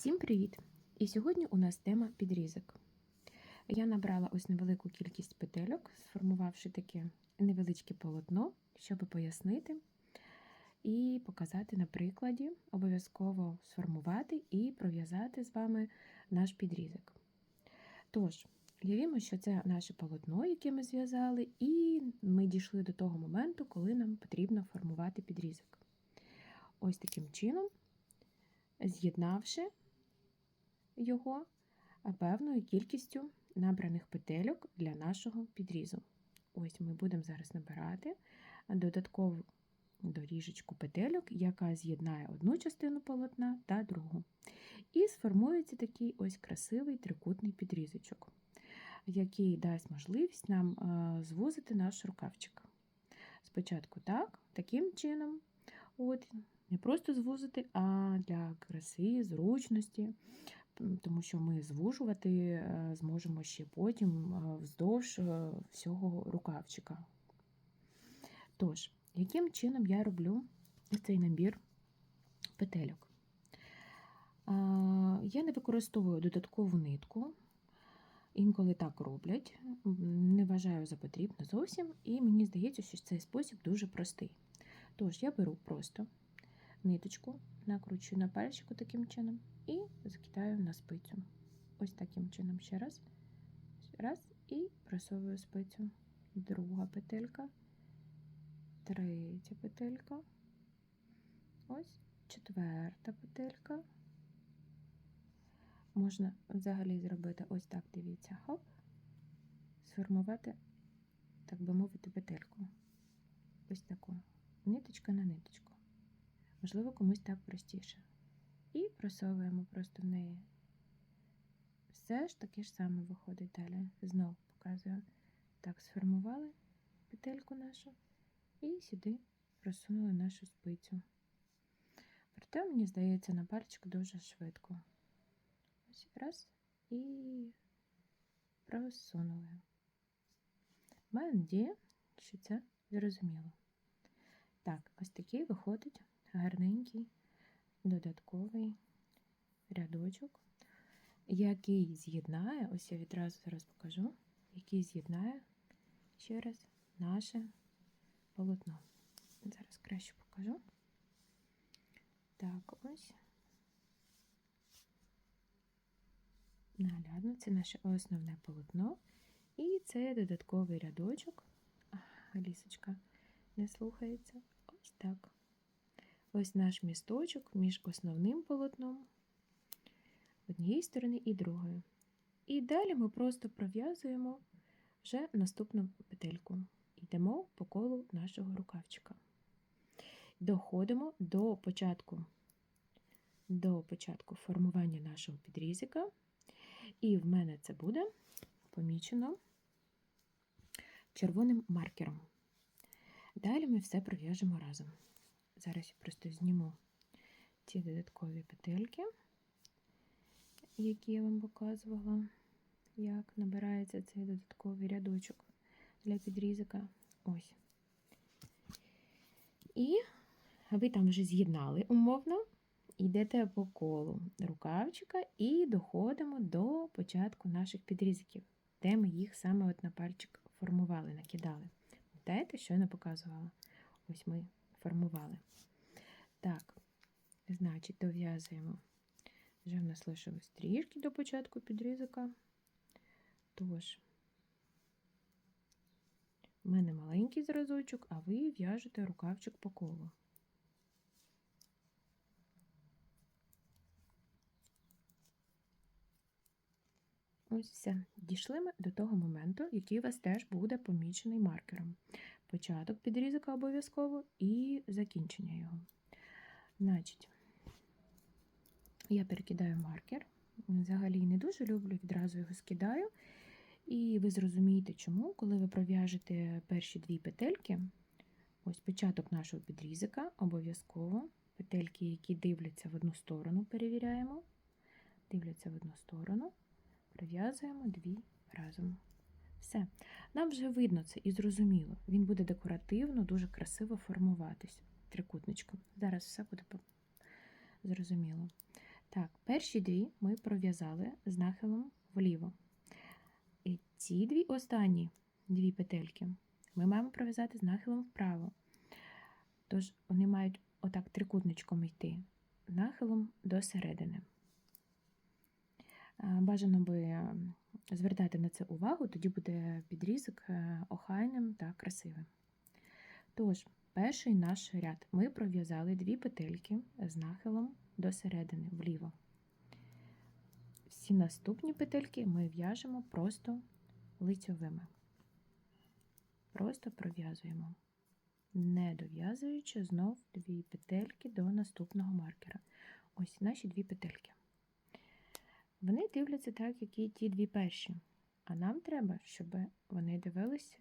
Всім привіт! І сьогодні у нас тема підрізок. Я набрала ось невелику кількість петельок, сформувавши таке невеличке полотно, щоб пояснити і показати на прикладі, обов'язково сформувати і пров'язати з вами наш підрізок. Тож, уявімо, що це наше полотно, яке ми зв'язали, і ми дійшли до того моменту, коли нам потрібно формувати підрізок. Ось таким чином, з'єднавши його певною кількістю набраних петельок для нашого підрізу. Ось ми будемо зараз набирати додаткову доріжечку петельок, яка з'єднає одну частину полотна та другу. І сформується такий ось красивий трикутний підрізочок, який дасть можливість нам звузити наш рукавчик. Спочатку так, таким чином, от, не просто звузити, а для краси, зручності, тому що ми звужувати е, зможемо ще потім е, вздовж е, всього рукавчика. Тож, яким чином я роблю цей набір петельок? Я не використовую додаткову нитку, інколи так роблять, не вважаю за потрібно зовсім, і мені здається, що цей спосіб дуже простий. Тож, я беру просто ниточку, накручую на пальчику таким чином і закидаю на спицю. Ось таким чином ще раз. Раз, і просовую спицю. Друга петелька, третя петелька, ось четверта петелька. Можна взагалі зробити ось так, дивіться, хоп, сформувати, так би мовити, петельку. Ось таку. Ниточка на ниточку. Можливо, комусь так простіше. І просовуємо просто в неї. Все ж таке ж саме виходить далі. Знову показую. Так, сформували петельку нашу і сюди просунули нашу спицю. Проте, мені здається, на пальчик дуже швидко. Ось раз і просунули. Маю надію, що це зрозуміло. Так, ось такий виходить гарненький додатковий рядочок, який з'єднає, ось я відразу зараз покажу, який з'єднає ще раз наше полотно. Зараз краще покажу. Так, ось. Наглядно, це наше основне полотно. І це додатковий рядочок. Лісочка не слухається. Ось так. Ось наш місточок між основним полотном однієї сторони і другої. І далі ми просто пров'язуємо вже наступну петельку. Йдемо по колу нашого рукавчика. Доходимо до початку до початку формування нашого підрізика. І в мене це буде помічено червоним маркером. Далі ми все пров'яжемо разом. Зараз я просто зніму ці додаткові петельки, які я вам показувала, як набирається цей додатковий рядочок для підрізика. Ось. І ви там вже з'єднали умовно, йдете по колу рукавчика і доходимо до початку наших підрізиків, де ми їх саме от на пальчик формували, накидали. Пам'ятаєте, що я не показувала? Ось ми формували. Так, значить, дов'язуємо. Вже в нас лишилось трішки до початку підрізика. Тож, в мене маленький зразочок, а ви в'яжете рукавчик по колу. Ось все. Дійшли ми до того моменту, який у вас теж буде помічений маркером. Початок підрізика обов'язково і закінчення його. Значить, я перекидаю маркер. Взагалі не дуже люблю, відразу його скидаю. І ви зрозумієте, чому, коли ви пров'яжете перші дві петельки, ось початок нашого підрізика, обов'язково петельки, які дивляться в одну сторону, перевіряємо. Дивляться в одну сторону, пров'язуємо дві разом. Все. Нам вже видно це і зрозуміло. Він буде декоративно, дуже красиво формуватись трикутничком. Зараз все буде зрозуміло. Так, перші дві ми пров'язали з нахилом вліво. І ці дві останні дві петельки ми маємо пров'язати з нахилом вправо. Тож вони мають отак трикутничком йти, нахилом до середини. Бажано би е, звертати на це увагу, тоді буде підрізок е, охайним та красивим. Тож, перший наш ряд ми пров'язали дві петельки з нахилом до середини вліво. Всі наступні петельки ми в'яжемо просто лицьовими. Просто пров'язуємо, не дов'язуючи знов дві петельки до наступного маркера. Ось наші дві петельки. Вони дивляться так, як і ті дві перші. А нам треба, щоб вони дивилися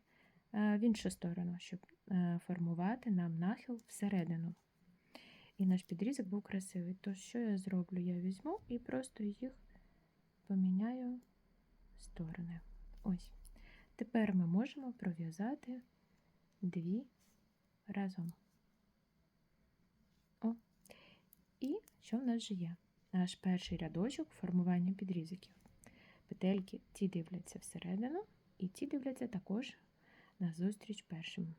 е, в іншу сторону, щоб е, формувати нам нахил всередину. І наш підрізок був красивий. То що я зроблю? Я візьму і просто їх поміняю сторони. Ось. Тепер ми можемо пров'язати дві разом. О. І що в нас же є? Наш перший рядочок формування підрізиків. Петельки ті дивляться всередину, і ті дивляться також назустріч першим.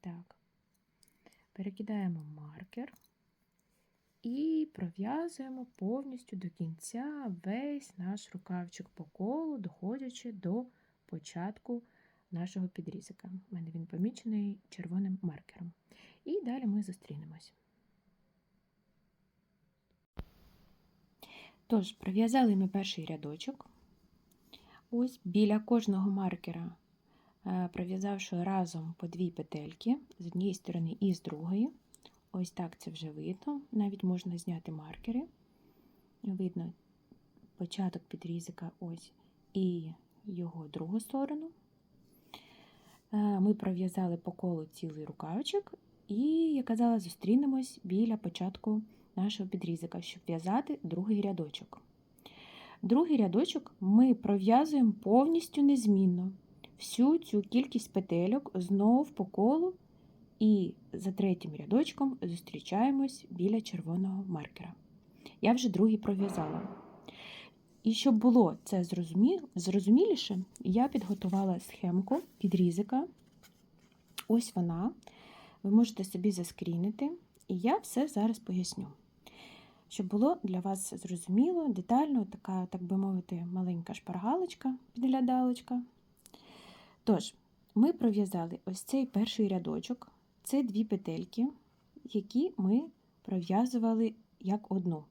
Так. Перекидаємо маркер і пров'язуємо повністю до кінця весь наш рукавчик по колу, доходячи до початку нашого підрізика. У мене він помічений червоним маркером. І далі ми зустрінемось. Тож, пров'язали ми перший рядочок. Ось біля кожного маркера, е, пров'язавши разом по дві петельки з однієї сторони і з другої. Ось так це вже видно. Навіть можна зняти маркери. Видно початок підрізика ось і його другу сторону. Е, Ми пров'язали по колу цілий рукавчик, і, я казала, зустрінемось біля початку нашого підрізика, щоб в'язати другий рядочок. Другий рядочок ми пров'язуємо повністю незмінно всю цю кількість петельок знов по колу, і за третім рядочком зустрічаємось біля червоного маркера. Я вже другий пров'язала. І щоб було це зрозуміліше, я підготувала схемку підрізика. Ось вона. Ви можете собі заскрінити, і я все зараз поясню. Щоб було для вас зрозуміло, детально, така, так би мовити, маленька шпаргалочка, підглядалочка. Тож, ми пров'язали ось цей перший рядочок, це дві петельки, які ми пров'язували як одну.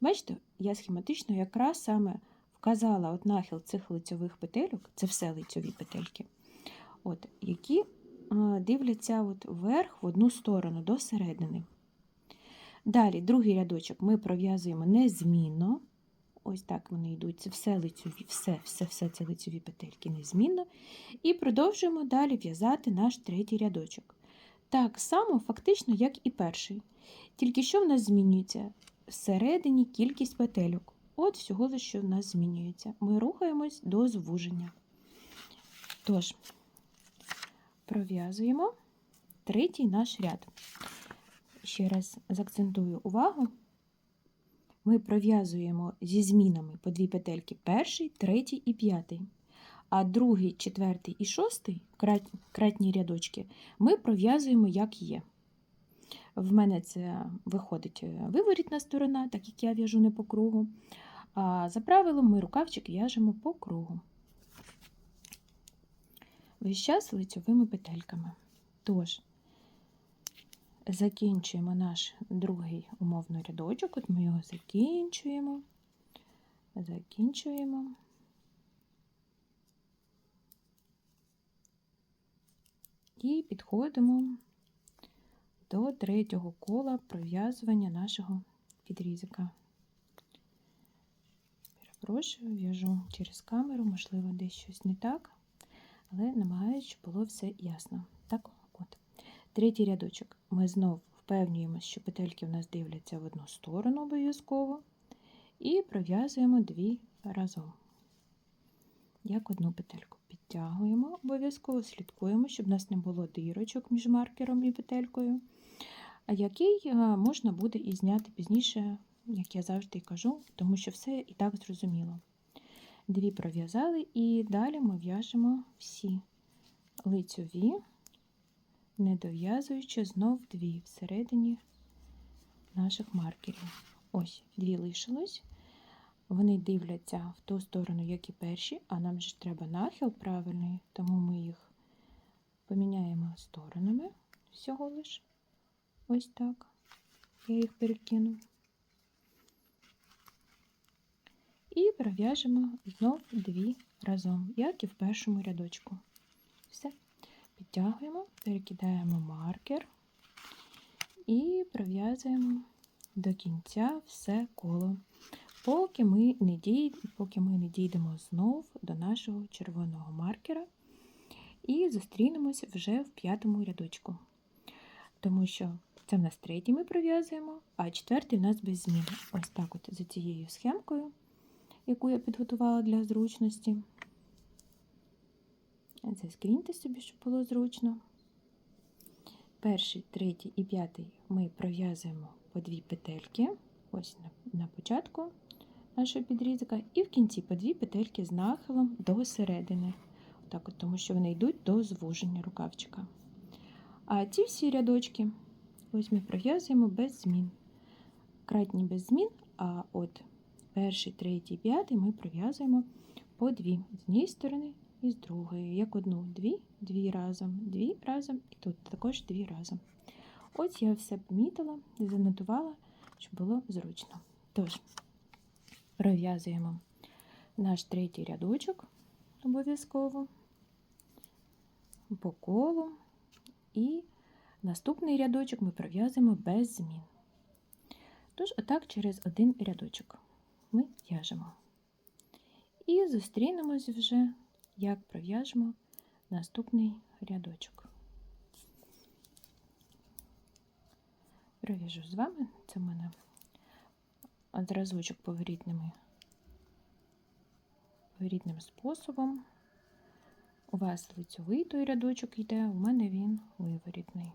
Бачите, я схематично якраз саме вказала от нахил цих лицьових петельок, це все лицьові петельки, от, які дивляться от вверх в одну сторону до середини. Далі, другий рядочок ми пров'язуємо незмінно. Ось так вони йдуть. Все лицьові, все, все, все це лицьові петельки незмінно. І продовжуємо далі в'язати наш третій рядочок. Так само, фактично, як і перший. Тільки що в нас змінюється? Всередині кількість петельок. От всього лише що в нас змінюється. Ми рухаємось до звуження. Тож, пров'язуємо третій наш ряд. Ще раз закцентую увагу. Ми пров'язуємо зі змінами по дві петельки перший, третій і п'ятий. А другий, четвертий і шостий кратні рядочки ми пров'язуємо як є. В мене це виходить виворітна сторона, так як я в'яжу не по кругу. А за правилом ми рукавчик в'яжемо по кругу. Весь час лицьовими петельками. Тож, закінчуємо наш другий умовний рядочок. От ми його закінчуємо, закінчуємо. І підходимо до третього кола пров'язування нашого підрізика. Перепрошую, в'яжу через камеру, можливо, десь щось не так, але намагаюся, щоб було все ясно. Третій рядочок. Ми знов впевнюємося, що петельки в нас дивляться в одну сторону обов'язково, і пров'язуємо дві разом. Як одну петельку підтягуємо, обов'язково слідкуємо, щоб у нас не було дирочок між маркером і петелькою, який можна буде і зняти пізніше як я завжди кажу, тому що все і так зрозуміло. Дві пров'язали, і далі ми в'яжемо всі лицьові, не дов'язуючи знов дві всередині наших маркерів. Ось, дві лишилось. Вони дивляться в ту сторону, як і перші, а нам ж треба нахил правильний, тому ми їх поміняємо сторонами всього лиш. Ось так. Я їх перекину. І пров'яжемо знов дві разом, як і в першому рядочку. Підтягуємо, перекидаємо маркер і пров'язуємо до кінця все коло, поки ми не дійдемо, поки ми не дійдемо знов до нашого червоного маркера і зустрінемося вже в п'ятому рядочку. Тому що це в нас третій ми пров'язуємо, а четвертий в нас без змін. Ось так от за цією схемкою, яку я підготувала для зручності. Заскріньте собі, щоб було зручно. Перший, третій і п'ятий ми пров'язуємо по дві петельки, ось на, на початку нашого підрізка, і в кінці по дві петельки з нахилом до середини. Так от, тому що вони йдуть до звуження рукавчика. А ці всі рядочки ось ми пров'язуємо без змін. Кратні без змін, а от перший, третій, п'ятий ми пров'язуємо по дві з однієї сторони і з другої. Як одну, дві, дві разом, дві разом, і тут також дві разом. Ось я все помітила, занотувала, щоб було зручно. Тож, пров'язуємо наш третій рядочок обов'язково по колу, і наступний рядочок ми пров'язуємо без змін. Тож, отак, через один рядочок ми в'яжемо. І зустрінемось вже, як пров'яжемо наступний рядочок. Пров'яжу з вами, це в мене зразочок поворітними, поворітним способом. У вас лицьовий той рядочок йде, у мене він виворітний,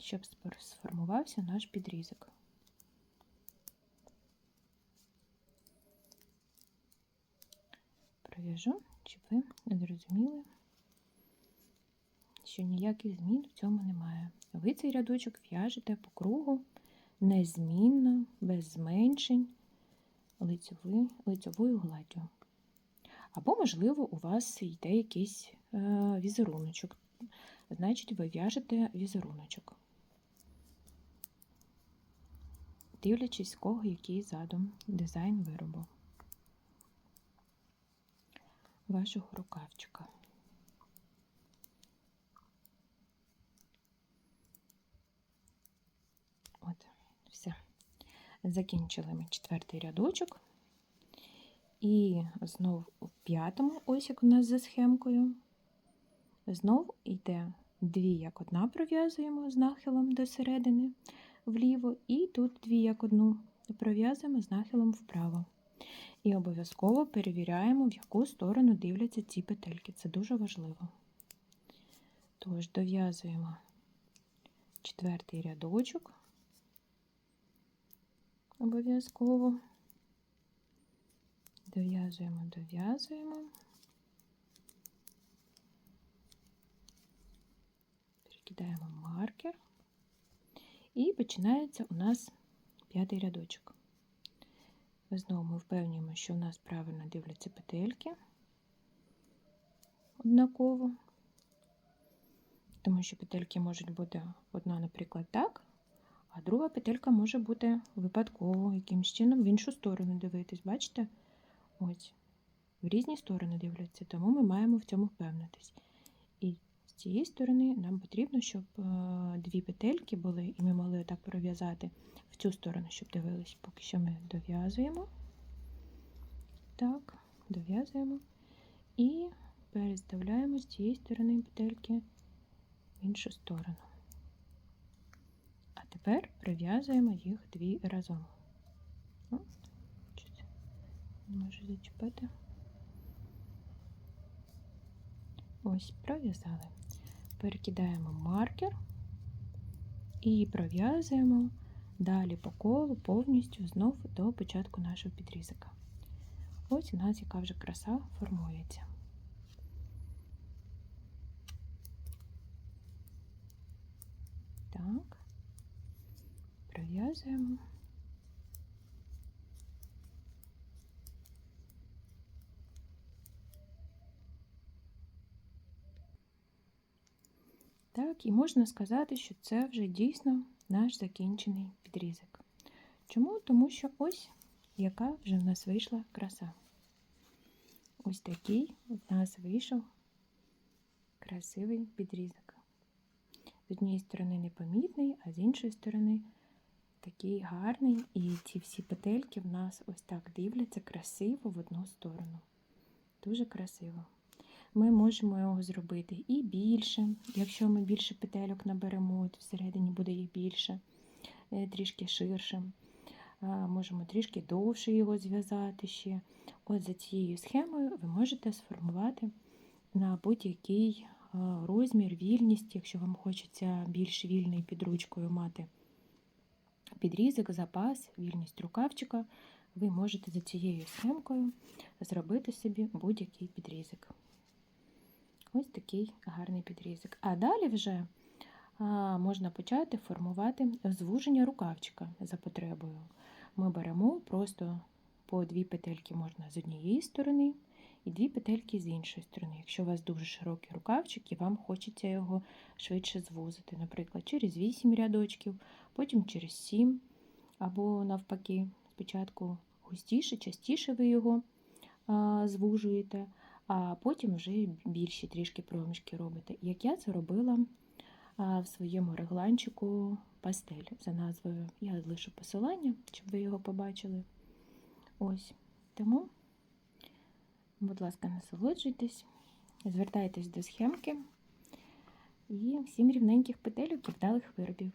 щоб сформувався наш підрізок. Пров'яжу, щоб ви не зрозуміли, що ніяких змін в цьому немає. Ви цей рядочок в'яжете по кругу незмінно, без зменшень лицьовою, лицьовою гладдю. Або, можливо, у вас йде якийсь е, візеруночок. Значить, ви в'яжете візеруночок. Дивлячись, кого який задум дизайн виробу вашого рукавчика. От, все. Закінчили ми четвертий рядочок. І знов у п'ятому, ось як у нас за схемкою, знов йде дві, як одна пров'язуємо з нахилом до середини вліво, і тут дві, як одну пров'язуємо з нахилом вправо. І обов'язково перевіряємо, в яку сторону дивляться ці петельки. Це дуже важливо. Тож, дов'язуємо четвертий рядочок, обов'язково. Дов'язуємо, дов'язуємо. Перекидаємо маркер. І починається у нас п'ятий рядочок. Знову ми впевнюємо, що у нас правильно дивляться петельки однаково, тому що петельки можуть бути одна, наприклад, так, а друга петелька може бути випадково, якимось чином в іншу сторону дивитись. Бачите? Ось, в різні сторони дивляться, тому ми маємо в цьому впевнитись. І цієї сторони нам потрібно, щоб е, дві петельки були, і ми могли так пров'язати в цю сторону, щоб дивились. Поки що ми дов'язуємо. Так, дов'язуємо і переставляємо з цієї сторони петельки в іншу сторону. А тепер прив'язуємо їх дві разом. Можу зачепити. Ось, пров'язали. Перекидаємо маркер і пров'язуємо далі по колу повністю знов до початку нашого підрізика. Ось у нас яка вже краса формується. Так, пров'язуємо. Так, і можна сказати, що це вже дійсно наш закінчений підрізок. Чому? Тому що ось яка вже в нас вийшла краса. Ось такий в нас вийшов красивий підрізок. З однієї сторони непомітний, а з іншої сторони такий гарний. І ці всі петельки в нас ось так дивляться красиво в одну сторону. Дуже красиво. Ми можемо його зробити і більше. Якщо ми більше петельок наберемо, от всередині буде їх більше, е, трішки ширше. Можемо трішки довше його зв'язати ще. От за цією схемою ви можете сформувати на будь-який розмір, вільність, якщо вам хочеться більш вільний під ручкою мати підрізок, запас, вільність рукавчика, ви можете за цією схемкою зробити собі будь-який підрізок. Ось такий гарний підрізок. А далі вже можна почати формувати звуження рукавчика за потребою. Ми беремо просто по дві петельки можна з однієї сторони і дві петельки з іншої сторони. Якщо у вас дуже широкий рукавчик і вам хочеться його швидше звузити, наприклад, через 8 рядочків, потім через 7, або навпаки, спочатку густіше, частіше ви його звужуєте, а потім вже більші трішки проміжки робите. Як я це робила в своєму регланчику пастель за назвою. Я залишу посилання, щоб ви його побачили. Ось. Тому, будь ласка, насолоджуйтесь, звертайтесь до схемки і всім рівненьких петелюк і вдалих виробів.